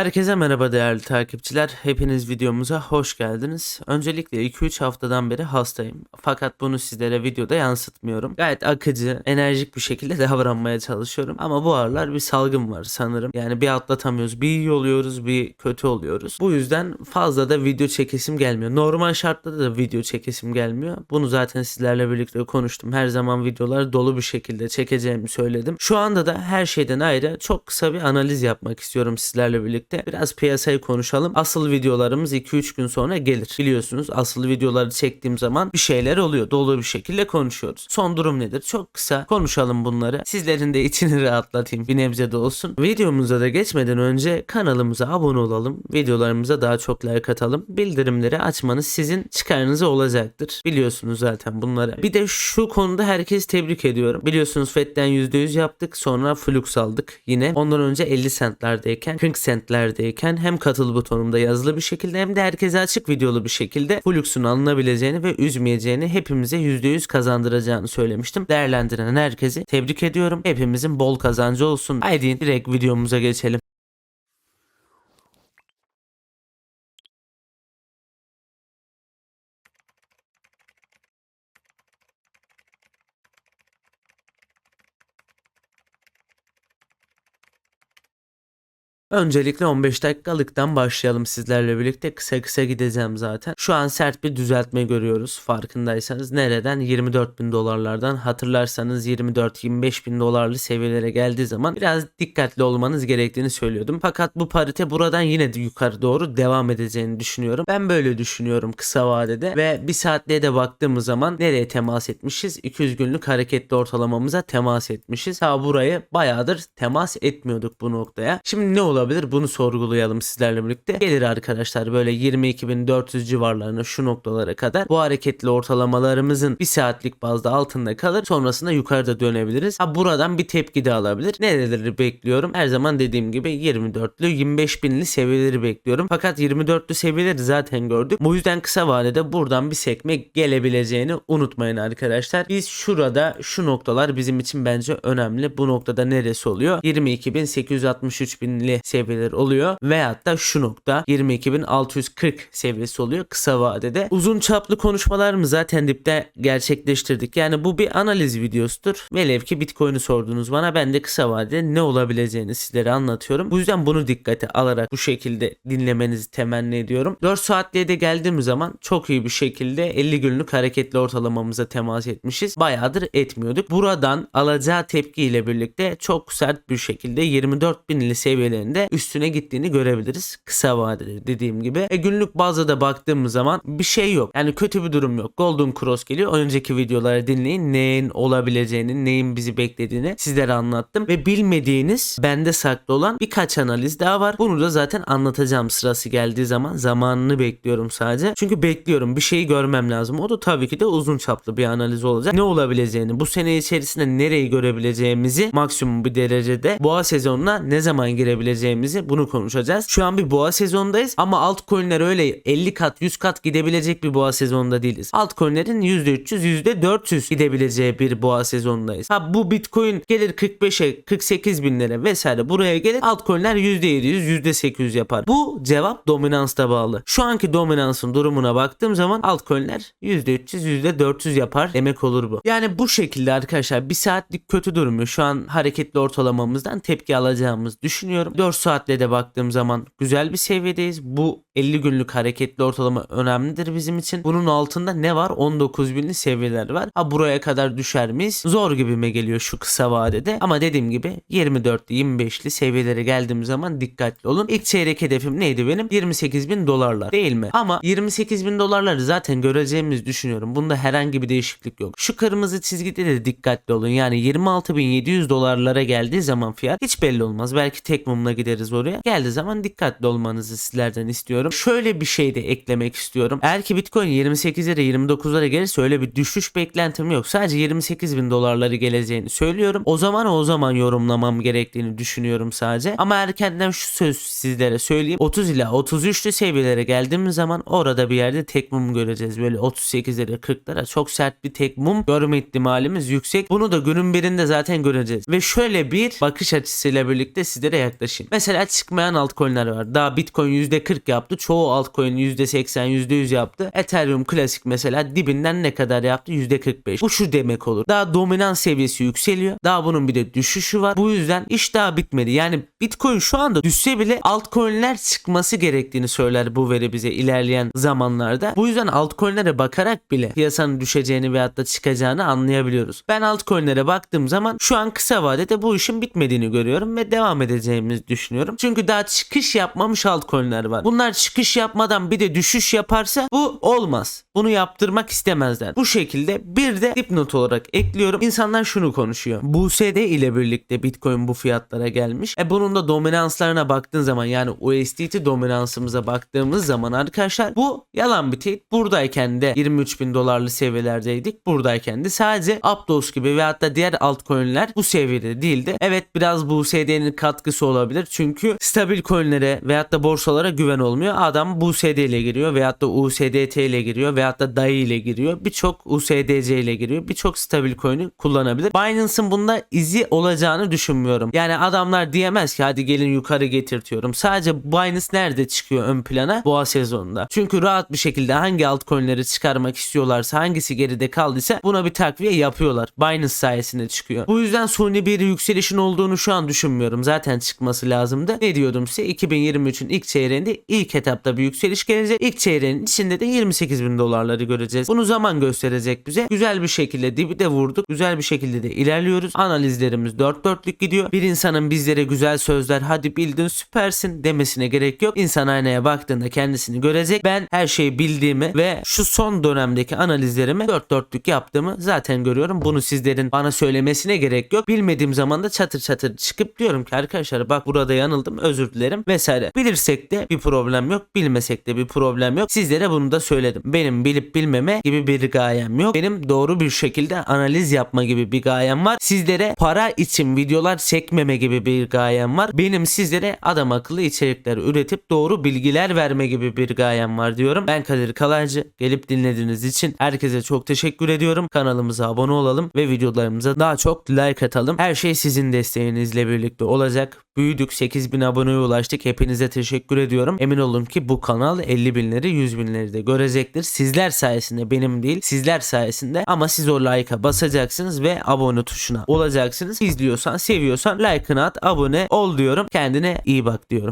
Herkese merhaba değerli takipçiler. Hepiniz videomuza hoş geldiniz. Öncelikle 2-3 haftadan beri hastayım. Fakat bunu sizlere videoda yansıtmıyorum. Gayet akıcı, enerjik bir şekilde davranmaya çalışıyorum. Ama bu aralar bir salgın var sanırım. Yani bir atlatamıyoruz. Bir iyi oluyoruz, bir kötü oluyoruz. Bu yüzden fazla da video çekesim gelmiyor. Normal şartlarda da video çekesim gelmiyor. Bunu zaten sizlerle birlikte konuştum. Her zaman videolar dolu bir şekilde çekeceğimi söyledim. Şu anda da her şeyden ayrı çok kısa bir analiz yapmak istiyorum sizlerle birlikte. Biraz piyasayı konuşalım. Asıl videolarımız 2-3 gün sonra gelir. Biliyorsunuz asıl videoları çektiğim zaman bir şeyler oluyor. Dolu bir şekilde konuşuyoruz. Son durum nedir? Çok kısa konuşalım bunları. Sizlerin de içini rahatlatayım. Bir nebze de olsun. Videomuza da geçmeden önce kanalımıza abone olalım. Videolarımıza daha çok like atalım. Bildirimleri açmanız sizin çıkarınıza olacaktır. Biliyorsunuz zaten bunları. Bir de şu konuda herkes tebrik ediyorum. Biliyorsunuz FED'den %100 yaptık. Sonra Flux aldık yine. Ondan önce 50 centlerdeyken 40 centlerdeyken hem katıl butonumda yazılı bir şekilde hem de herkese açık videolu bir şekilde Flux'un alınabileceğini ve üzmeyeceğini hepimize %100 kazandıracağını söylemiştim. Değerlendiren herkesi tebrik ediyorum. Hepimizin bol kazancı olsun. Haydi direkt videomuza geçelim. Öncelikle 15 dakikalıktan başlayalım sizlerle birlikte. Kısa kısa gideceğim zaten. Şu an sert bir düzeltme görüyoruz farkındaysanız. Nereden? 24 bin dolarlardan. Hatırlarsanız 24-25 bin dolarlı seviyelere geldiği zaman biraz dikkatli olmanız gerektiğini söylüyordum. Fakat bu parite buradan yine de yukarı doğru devam edeceğini düşünüyorum. Ben böyle düşünüyorum kısa vadede. Ve bir saatliğe de baktığımız zaman nereye temas etmişiz? 200 günlük hareketli ortalamamıza temas etmişiz. Ha burayı bayağıdır temas etmiyorduk bu noktaya. Şimdi ne olabilir? Bunu sorgulayalım sizlerle birlikte. Gelir arkadaşlar böyle 22.400 civarlarına şu noktalara kadar. Bu hareketli ortalamalarımızın bir saatlik bazda altında kalır. Sonrasında yukarıda dönebiliriz. Ha buradan bir tepki de alabilir. Nereleri bekliyorum? Her zaman dediğim gibi 24'lü 25 binli seviyeleri bekliyorum. Fakat 24'lü seviyeleri zaten gördük. Bu yüzden kısa vadede buradan bir sekme gelebileceğini unutmayın arkadaşlar. Biz şurada şu noktalar bizim için bence önemli. Bu noktada neresi oluyor? 22.863 binli seviyeler oluyor. Veyahut da şu nokta 22.640 seviyesi oluyor kısa vadede. Uzun çaplı konuşmalarımı zaten dipte gerçekleştirdik. Yani bu bir analiz videosudur. Velev ki Bitcoin'i sordunuz bana ben de kısa vadede ne olabileceğini sizlere anlatıyorum. Bu yüzden bunu dikkate alarak bu şekilde dinlemenizi temenni ediyorum. 4 saatliğe de geldiğim zaman çok iyi bir şekilde 50 günlük hareketli ortalamamıza temas etmişiz. Bayağıdır etmiyorduk. Buradan alacağı tepkiyle birlikte çok sert bir şekilde 24 binli seviyelerinde üstüne gittiğini görebiliriz. Kısa vadede dediğim gibi. E günlük bazda da baktığımız zaman bir şey yok. Yani kötü bir durum yok. Golden Cross geliyor. Önceki videoları dinleyin. Neyin olabileceğini, neyin bizi beklediğini sizlere anlattım. Ve bilmediğiniz, bende saklı olan birkaç analiz daha var. Bunu da zaten anlatacağım sırası geldiği zaman. Zamanını bekliyorum sadece. Çünkü bekliyorum. Bir şeyi görmem lazım. O da tabii ki de uzun çaplı bir analiz olacak. Ne olabileceğini, bu sene içerisinde nereyi görebileceğimizi maksimum bir derecede boğa sezonuna ne zaman girebileceğimizi bunu konuşacağız. Şu an bir boğa sezonundayız ama altcoin'ler öyle 50 kat 100 kat gidebilecek bir boğa sezonunda değiliz. Altcoin'lerin %300 %400 gidebileceği bir boğa sezonundayız. Ha bu Bitcoin gelir 45'e 48 binlere vesaire buraya gelir altcoin'ler %700 %800 yapar. Bu cevap dominansta bağlı. Şu anki dominansın durumuna baktığım zaman altcoin'ler %300 %400 yapar demek olur bu. Yani bu şekilde arkadaşlar bir saatlik kötü durumu şu an hareketli ortalamamızdan tepki alacağımız düşünüyorum. 4 saatle de baktığım zaman güzel bir seviyedeyiz. Bu 50 günlük hareketli ortalama önemlidir bizim için. Bunun altında ne var? 19 binli seviyeler var. Ha buraya kadar düşer miyiz? Zor gibime geliyor şu kısa vadede. Ama dediğim gibi 24'li 25'li seviyelere geldiğim zaman dikkatli olun. İlk çeyrek hedefim neydi benim? 28 bin dolarlar değil mi? Ama 28 bin dolarları zaten göreceğimizi düşünüyorum. Bunda herhangi bir değişiklik yok. Şu kırmızı çizgide de dikkatli olun. Yani 26.700 dolarlara geldiği zaman fiyat hiç belli olmaz. Belki tek mumla gideriz oraya. Geldiği zaman dikkatli olmanızı sizlerden istiyorum. Şöyle bir şey de eklemek istiyorum. Eğer ki Bitcoin 28'lere 29'lara gelirse öyle bir düşüş beklentim yok. Sadece 28 bin dolarları geleceğini söylüyorum. O zaman o zaman yorumlamam gerektiğini düşünüyorum sadece. Ama erkenden şu söz sizlere söyleyeyim. 30 ila 33'lü seviyelere geldiğimiz zaman orada bir yerde tek mum göreceğiz. Böyle 38'lere 40'lara çok sert bir tek mum görme ihtimalimiz yüksek. Bunu da günün birinde zaten göreceğiz. Ve şöyle bir bakış açısıyla birlikte sizlere yaklaşayım. Mesela çıkmayan altcoin'ler var. Daha Bitcoin %40 yaptı. Çoğu altcoin %80, %100 yaptı. Ethereum klasik mesela dibinden ne kadar yaptı? %45. Bu şu demek olur. Daha dominans seviyesi yükseliyor. Daha bunun bir de düşüşü var. Bu yüzden iş daha bitmedi. Yani Bitcoin şu anda düşse bile altcoin'ler çıkması gerektiğini söyler bu veri bize ilerleyen zamanlarda. Bu yüzden altcoin'lere bakarak bile piyasanın düşeceğini veyahut da çıkacağını anlayabiliyoruz. Ben altcoin'lere baktığım zaman şu an kısa vadede bu işin bitmediğini görüyorum ve devam edeceğimizi düşünüyorum. Çünkü daha çıkış yapmamış altcoin'ler var. Bunlar çıkış yapmadan bir de düşüş yaparsa bu olmaz. Bunu yaptırmak istemezler. Bu şekilde bir de dipnot olarak ekliyorum. İnsanlar şunu konuşuyor. BUSD ile birlikte Bitcoin bu fiyatlara gelmiş. E bunun da dominanslarına baktığın zaman yani USDT dominansımıza baktığımız zaman arkadaşlar bu yalan bir teyit. Buradayken de 23 bin dolarlı seviyelerdeydik. Buradayken de sadece Aptos gibi ve hatta diğer altcoin'ler bu seviyede değildi. Evet biraz BUSD'nin katkısı olabilir. Çünkü stabil coin'lere veyahut da borsalara güven olmuyor. Adam BUSD ile giriyor veyahut da USDT ile giriyor veyahut da DAI ile giriyor. Birçok USDC ile giriyor. Birçok stabil coin'i kullanabilir. Binance'ın bunda izi olacağını düşünmüyorum. Yani adamlar diyemez ki hadi gelin yukarı getirtiyorum. Sadece Binance nerede çıkıyor ön plana? Boğa sezonunda. Çünkü rahat bir şekilde hangi altcoin'leri çıkarmak istiyorlarsa hangisi geride kaldıysa buna bir takviye yapıyorlar. Binance sayesinde çıkıyor. Bu yüzden suni bir yükselişin olduğunu şu an düşünmüyorum. Zaten çıkması lazımdı. Ne diyordum size? 2023'ün ilk çeyreğinde ilk etapta bir yükseliş gelecek. İlk çeyreğin içinde de 28 bin dolarları göreceğiz. Bunu zaman gösterecek bize. Güzel bir şekilde dibi de vurduk. Güzel bir şekilde de ilerliyoruz. Analizlerimiz dört dörtlük gidiyor. Bir insanın bizlere güzel sözler hadi bildin süpersin demesine gerek yok. İnsan aynaya baktığında kendisini görecek. Ben her şeyi bildiğimi ve şu son dönemdeki analizlerimi dört dörtlük yaptığımı zaten görüyorum. Bunu sizlerin bana söylemesine gerek yok. Bilmediğim zaman da çatır çatır çıkıp diyorum ki arkadaşlar bak burada yanıldım özür dilerim vesaire. Bilirsek de bir problem yok. Bilmesek de bir problem yok. Sizlere bunu da söyledim. Benim bilip bilmeme gibi bir gayem yok. Benim doğru bir şekilde analiz yapma gibi bir gayem var. Sizlere para için videolar çekmeme gibi bir gayem var. Benim sizlere adam akıllı içerikler üretip doğru bilgiler verme gibi bir gayem var diyorum. Ben Kadir Kalaycı. Gelip dinlediğiniz için herkese çok teşekkür ediyorum. Kanalımıza abone olalım ve videolarımıza daha çok like atalım. Her şey sizin desteğinizle birlikte olacak. Büyüdük 8000 aboneye ulaştık. Hepinize teşekkür ediyorum. Emin olun ki bu kanal 50 binleri 100 binleri de görecektir. Sizler sayesinde benim değil sizler sayesinde ama siz o like'a basacaksınız ve abone tuşuna olacaksınız. İzliyorsan seviyorsan like'ını at abone ol diyorum. Kendine iyi bak diyorum.